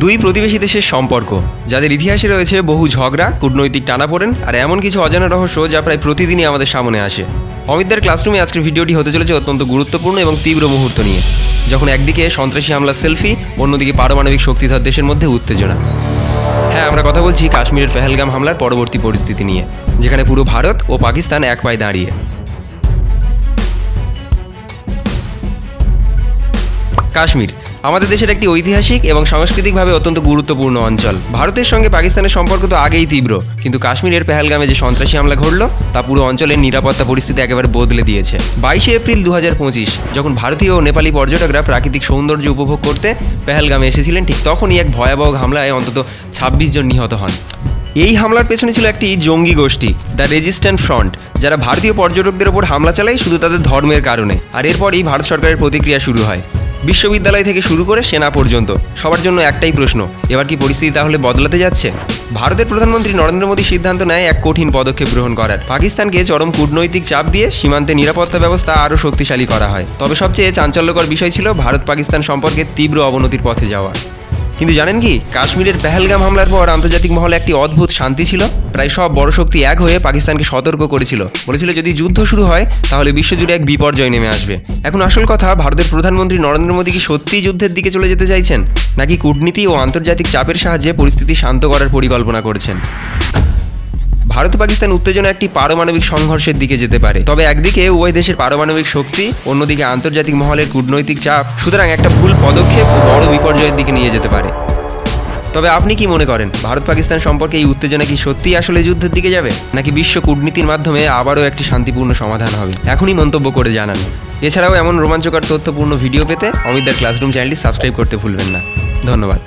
দুই প্রতিবেশী দেশের সম্পর্ক, যাদের ইতিহাসে রয়েছে বহু ঝগড়া, কূটনৈতিক টানাপোড়েন আর এমন কিছু অজানা রহস্য যা প্রায় প্রতিদিনই আমাদের সামনে আসে। অমিতদের ক্লাসরুমে আজকের ভিডিওটি হতে চলেছে অত্যন্ত গুরুত্বপূর্ণ এবং তীব্র মুহূর্ত নিয়ে, যখন একদিকে সন্ত্রাসী হামলা সেলফি, অন্যদিকে পারমাণবিক শক্তিধর দেশের মধ্যে উত্তেজনা। হ্যাঁ আমরা কথা বলছি কাশ্মীরের পেহেলগাম হামলার পরবর্তী পরিস্থিতি নিয়ে, যেখানে পুরো ভারত ও পাকিস্তান এক পায়ে দাঁড়িয়ে। কাশ্মীর আমাদের দেশের একটি ঐতিহাসিক এবং সাংস্কৃতিকভাবে অত্যন্ত গুরুত্বপূর্ণ অঞ্চল। ভারতের সঙ্গে পাকিস্তানের সম্পর্ক তো আগেই তীব্র, কিন্তু কাশ্মীরের পেহেলগামে যে সন্ত্রাসী হামলা ঘটল, তা পুরো অঞ্চলের নিরাপত্তা পরিস্থিতি একেবারে বদলে দিয়েছে। বাইশে এপ্রিল দু হাজার পঁচিশ, যখন ভারতীয় ও নেপালি পর্যটকরা প্রাকৃতিক সৌন্দর্য উপভোগ করতে পেহেলগামে এসেছিলেন, ঠিক তখনই এক ভয়াবহ হামলায় অন্তত ছাব্বিশ জন নিহত হন। এই হামলার পেছনে ছিল একটি জঙ্গি গোষ্ঠী, দ্য রেজিস্ট্যান্ট ফ্রন্ট, যারা ভারতীয় পর্যটকদের ওপর হামলা চালায় শুধু তাদের ধর্মের কারণে। আর এরপরই ভারত সরকারের প্রতিক্রিয়া শুরু হয়। বিশ্ববিদ্যালয় থেকে শুরু করে সেনা পর্যন্ত। সবার জন্য একটাই প্রশ্ন, এবার কি পরিস্থিতি তাহলে বদলাতে যাচ্ছে? ভারতের প্রধানমন্ত্রী নরেন্দ্র মোদী সিদ্ধান্ত নেয় এক কঠিন পদক্ষেপ গ্রহণ করার। পাকিস্তানকে চরম কূটনৈতিক চাপ দিয়ে সীমান্তে নিরাপত্তা ব্যবস্থা আরও শক্তিশালী করা হয়। তবে সবচেয়ে চাঞ্চল্যকর বিষয় ছিল ভারত পাকিস্তান সম্পর্কে তীব্র অবনতির পথে যাওয়া। কিন্তু জানেন কি? কাশ্মীরের পেহেলগাম হামলার পর আন্তর্জাতিক মহলে একটি অদ্ভুত শান্তি ছিল। প্রায় সব বড় শক্তি এক হয়ে পাকিস্তানকে সতর্ক করেছিল। বলেছিল, যদি যুদ্ধ শুরু হয়, তাহলে বিশ্বজুড়ে এক বিপর্যয় নেমে আসবে। এখন আসল কথা, ভারতের প্রধানমন্ত্রী নরেন্দ্র মোদী কি সত্যিই যুদ্ধের দিকে চলে যেতে চাইছেন? নাকি কূটনীতি ও আন্তর্জাতিক চাপের সাহায্যে পরিস্থিতি শান্ত করার পরিকল্পনা করছেন? ভারত পাকিস্তান উত্তেজনা একটি পারমাণবিক সংঘর্ষের দিকে যেতে পারে। তবে একদিকে উভয় দেশের পারমাণবিক শক্তি, অন্যদিকে আন্তর্জাতিক মহলের কূটনৈতিক চাপ, সুতরাং একটা ভুল পদক্ষেপ বড় বিপর্যয়ের দিকে নিয়ে যেতে পারে। তবে আপনি কি মনে করেন, ভারত পাকিস্তান সম্পর্কে এই উত্তেজনা কি সত্যিই আসলে যুদ্ধের দিকে যাবে, নাকি বিশ্ব কূটনীতির মাধ্যমে আবারও একটি শান্তিপূর্ণ সমাধান হবে? এখনই মন্তব্য করে জানান। এছাড়াও এমন রোমাঞ্চকর তথ্যপূর্ণ ভিডিও পেতে অমিতদার ক্লাসরুম চ্যানেলটি সাবস্ক্রাইব করতে ভুলবেন না। ধন্যবাদ।